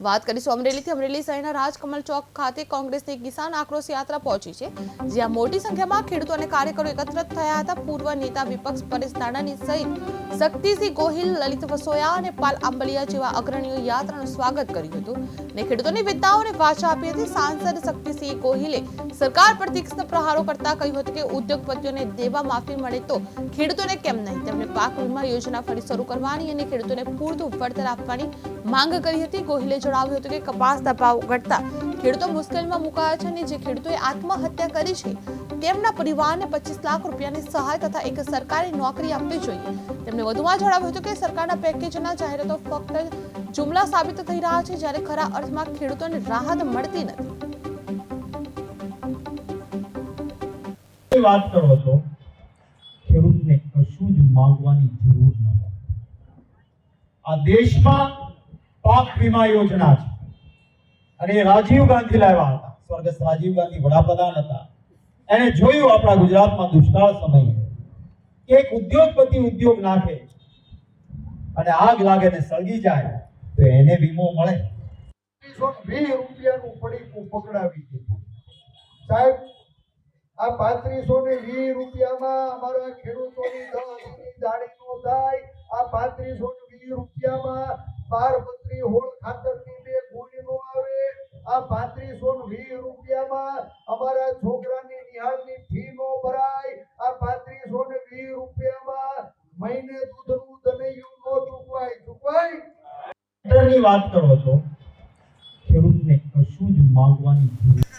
વાત કરીશું અમરેલીથી. અમરેલી શહેરના રાજકમલ ચોક ખાતે કોંગ્રેસની કિસાન આક્રોશ યાત્રા પહોંચી છે, જ્યાં મોટી સંખ્યામાં ખેડૂતો અને કાર્યકરો એકત્રિત થયા હતા. પૂર્વ નેતા વિપક્ષ પરેશ ધાનાણી સહિત શક્તિસિંહ ગોહિલ, લલિત વસોયા અને પાલ આંબલિયા જેવા અગ્રણીઓ યાત્રાનું સ્વાગત કર્યું હતું અને ખેડૂતોની વિદ્યાઓને ભાષા આપી હતી. સાંસદ શક્તિસિંહ ગોહિલે સરકાર પર તીક્ષ્ણ પ્રહારો કરતા કહ્યું હતું કે ઉદ્યોગપતિઓને દેવા માફી મળે તો ખેડૂતોને કેમ નહીં? તેમણે પાક વીમા યોજના ફરી શરૂ કરવાની અને ખેડૂતોને પૂરતું વળતર આપવાની માંગ કરી હતી. ગોહિલે જણાવ્યું હતું કે કપાસના ભાવ ઘટતા ખેડૂતો મુશ્કેલીમાં મુકાયા છે અને જે ખેડૂતોએ આત્મહત્યા કરી છે, તેમના પરિવારને પચીસ લાખ રૂપિયાની સહાય તથા એક સરકારી નોકરી આપવી જોઈએ. તેમણે વધુમાં જણાવ્યું હતું કે સરકારના પેકેજના જાહેરાતો ફક્ત જુમલા સાબિત થઈ રહ્યા છે, જ્યારે ખરા અર્થમાં ખેડૂતોને રાહત મળતી નથી. વાત કરો છો, ખેડૂતને કશું જ માંગવાની જરૂર ન હોય. આ દેશમાં પાક વીમા યોજના છે. અને એ રાજીવ ગાંધી લાવ્યા હતા. સ્વર્ગસ્થ રાજીવ ગાંધી વડાપ્રધાન હતા. એને જોયું આપણા ગુજરાતમાં દુષ્કાળ સમયે. એક ઉદ્યોગપતિ ઉદ્યોગ નાખે. અને આગ લાગે ને સળગી જાય, તો એને વીમો મળે. વીસ રૂપિયાનું પડીકું પકડાવી દીધું સાહેબ, આ પાંત્રીસો ને વીસ રૂપિયામાં અમારા ખેડૂતોની દસની દાડી નો થાય. આ પાંત્રીસો ને વીસ રૂપિયામાં બાર હોલ ખાતરની બે ગોળી આવે. આ પાંત્રીસો વીસ રૂપિયામાં અમારા છોકરાની નિહાળની ફી નો ભરાય. આ પાંત્રીસો ને વીસ રૂપિયામાં મહિને દૂધનું દનૈયું નો ચૂકવાય. ચૂકવાય? વાત કરો છો. ખેડૂતને કશું જ માંગવાની